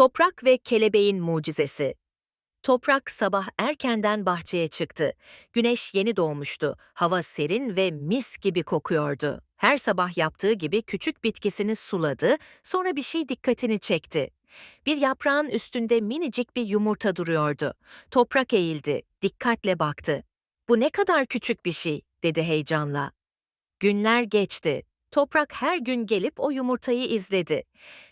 Toprak ve kelebeğin mucizesi. Toprak sabah erkenden bahçeye çıktı. Güneş yeni doğmuştu. Hava serin ve mis gibi kokuyordu. Her sabah yaptığı gibi küçük bitkisini suladı, sonra bir şey dikkatini çekti. Bir yaprağın üstünde minicik bir yumurta duruyordu. Toprak eğildi, dikkatle baktı. Bu ne kadar küçük bir şey, dedi heyecanla. Günler geçti. Toprak her gün gelip o yumurtayı izledi.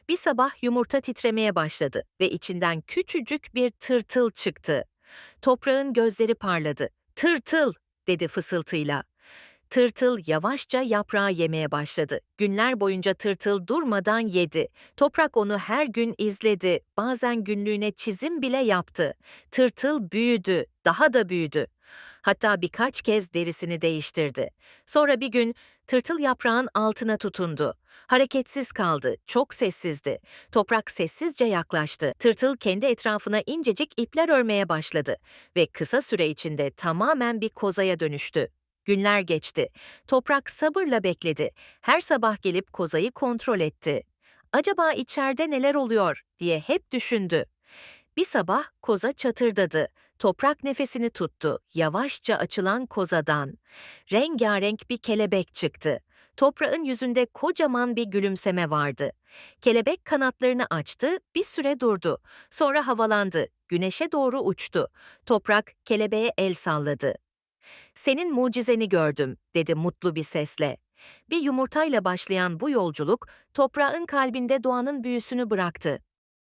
Bir sabah yumurta titremeye başladı ve içinden küçücük bir tırtıl çıktı. Toprağın gözleri parladı. Tırtıl, dedi fısıltıyla. Tırtıl yavaşça yaprağı yemeye başladı. Günler boyunca tırtıl durmadan yedi. Toprak onu her gün izledi. Bazen günlüğüne çizim bile yaptı. Tırtıl büyüdü, daha da büyüdü. Hatta birkaç kez derisini değiştirdi. Sonra bir gün tırtıl yaprağın altına tutundu. Hareketsiz kaldı, çok sessizdi. Toprak sessizce yaklaştı. Tırtıl kendi etrafına incecik ipler örmeye başladı ve kısa süre içinde tamamen bir kozaya dönüştü. Günler geçti. Toprak sabırla bekledi. Her sabah gelip kozayı kontrol etti. Acaba içeride neler oluyor diye hep düşündü. Bir sabah koza çatırdadı. Toprak nefesini tuttu. Yavaşça açılan kozadan. Rengarenk bir kelebek çıktı. Toprağın yüzünde kocaman bir gülümseme vardı. Kelebek kanatlarını açtı, bir süre durdu. Sonra havalandı, güneşe doğru uçtu. Toprak kelebeğe el salladı. Senin mucizeni gördüm, dedi mutlu bir sesle. Bir yumurtayla başlayan bu yolculuk, toprağın kalbinde doğanın büyüsünü bıraktı.